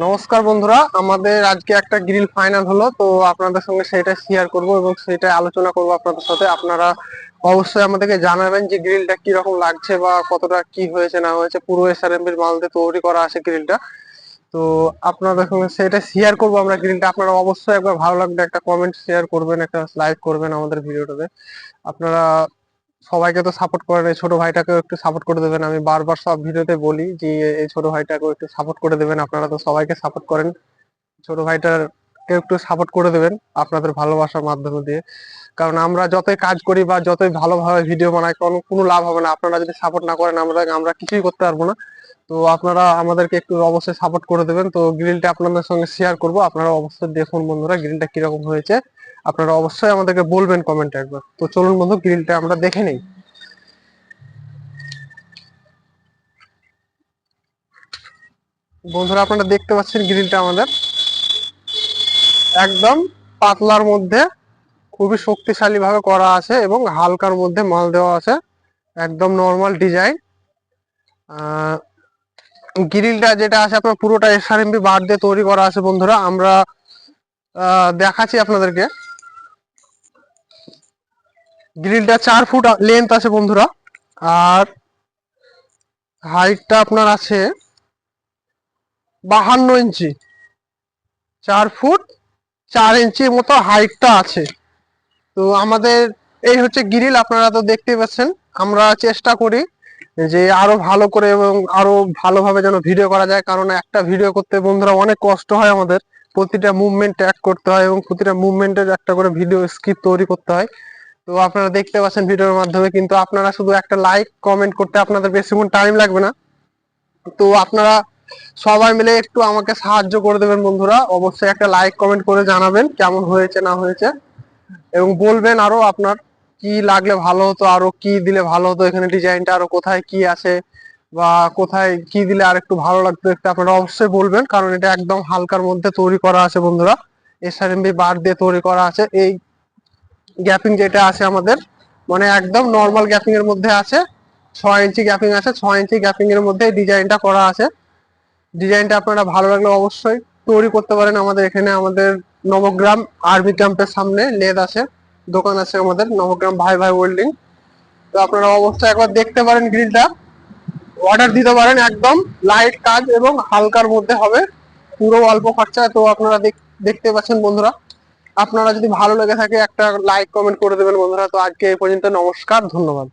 নমস্কার বন্ধুরা, আমাদের আজকে একটা গ্রিল ফাইনাল হলো, তো আপনাদের সঙ্গে সেটা শেয়ার করব এবং সেটা আলোচনা করব আপনাদের সাথে। আপনারা অবশ্যই আমাদেরকে জানাবেন যে গ্রিলটা কি রকম লাগছে বা কতটা কি হয়েছে, না হয়েছে। পুরো এসআরএম এর মাল দিয়ে তৈরি করা আছে গ্রিলটা তো আপনাদের সঙ্গে সেটা শেয়ার করব আমরা গ্রিলটা আপনারা অবশ্যই একবার ভালো লাগলে একটা কমেন্ট শেয়ার করবেন, একটা লাইক করবেন আমাদের ভিডিওটাতে আপনারা সবাইকে তো সাপোর্ট করেন, এই ছোট ভাইটাকেও একটু সাপোর্ট করে দেবেন। আমি বারবার সব ভিডিওতে বলি যে, এই ছোট ভাইটাকেও একটু সাপোর্ট করে দেবেন, আপনারা তো সবাইকে সাপোর্ট করেন। ছোট ভাইটার একটু সাপোর্ট করে দেবেন আপনাদের ভালোবাসার মাধ্যমে দিয়ে। কারণ আমরা যতই কাজ করি বা যতই ভালোভাবে ভিডিও বানাই, কোনো কোনো লাভ হবে না। আপনারা যদি সাপোর্ট না করেন, আমরা আমরা কিছুই করতে পারব না। তো আপনারা আমাদেরকে একটু অবশ্যই সাপোর্ট করে দেবেন। তো গ্রিলটা আপনাদের সঙ্গে শেয়ার করব। আপনারা অবশ্যই দেখুন বন্ধুরা, গ্রিলটা কীরকম হয়েছে। আপনারা অবশ্যই আমাদেরকে বলবেন কমেন্টে একবার। তো চলুন বন্ধু, গ্রিলটা আমরা দেখে নেই। বন্ধুরা, আপনারা দেখতে পাচ্ছেন গ্রিলটা আমাদের একদম পাতলার মধ্যে খুবই শক্তিশালী ভাবে করা আছে এবং হালকার মধ্যে মাল দেওয়া আছে, একদম নর্মাল ডিজাইন গ্রিলটা যেটা আছে, আপনার পুরোটা এসআরএমবি বার দিয়ে তৈরি করা আছে বন্ধুরা। আমরা দেখাচ্ছি আপনাদেরকে। গ্রিলটা চার ফুট লেন্থ আছে বন্ধুরা। আর হাইটটা আপনার আছে বাহান্ন ইঞ্চি। চার ফুট চার ইঞ্চির মতো হাইটটা আছে। তো আমাদের এই হচ্ছে গ্রিল আপনারা তো দেখতেই পাচ্ছেন। আমরা চেষ্টা করি যে আরও ভালো করে এবং আরও ভালোভাবে যেন ভিডিও করা যায়। কারণ একটা ভিডিও করতে বন্ধুরা অনেক কষ্ট হয় আমাদের। প্রতিটা মুভমেন্ট ট্যাগ করতে হয় এবং প্রতিটা মুভমেন্টের একটা করে ভিডিও স্ক্রিপ্ট তৈরি করতে হয়। তো আপনারা দেখতে পাচ্ছেন ভিডিওর মাধ্যমে, কিন্তু আপনারা শুধু একটা লাইক কমেন্ট করতে আপনাদের বেশিক্ষণ টাইম লাগবে না। তো আপনারা সবাই মিলে একটু আমাকে সাহায্য করে দেবেন বন্ধুরা। অবশ্যই একটা লাইক কমেন্ট করে জানাবেন কেমন হয়েছে, না হয়েছে। এবং বলবেন আরও আপনার কি লাগলে ভালো হতো, আরও কি দিলে ভালো হতো, এখানে ডিজাইনটা আরও কোথায় কি আছে, বা কোথায় কি দিলে আর একটু ভালো লাগতো একটু আপনারা অবশ্যই বলবেন, কারণ এটা একদম হালকার মধ্যে তৈরি করা আছে বন্ধুরা। এসআরএমবি বার দিয়ে তৈরি করা আছে। এই গ্যাপিং যেটা আছে আমাদের মানে একদম নর্মাল গ্যাপিং এর মধ্যে আছে, ছয় ইঞ্চি গ্যাপিং আছে, ছয় ইঞ্চি গ্যাপিং এর মধ্যে ডিজাইনটা করা আছে। ডিজাইনটা আপনারা ভালো লাগলে অবশ্যই তৈরি করতে পারেন আমাদের এখানে, আমাদের নবগ্রাম আর্মি ক্যাম্পের সামনে লেদ আছে, দোকান আছে আমাদের, নবগ্রাম ভাই ভাই ওয়েল্ডিং তো আপনারা অবশ্যই একবার দেখতে পারেন গ্রিলটা অর্ডার দিতে পারেন একদম লাইট কাজ এবং হালকার মধ্যে হবে, পুরো অল্প খরচা তো আপনারা দেখ- দেখতে পাচ্ছেন বন্ধুরা। আপনারা যদি ভালো লেগে থাকে একটা লাইক কমেন্ট করে দেবেন বন্ধুরা। তো আজকে এই পর্যন্ত নমস্কার, ধন্যবাদ।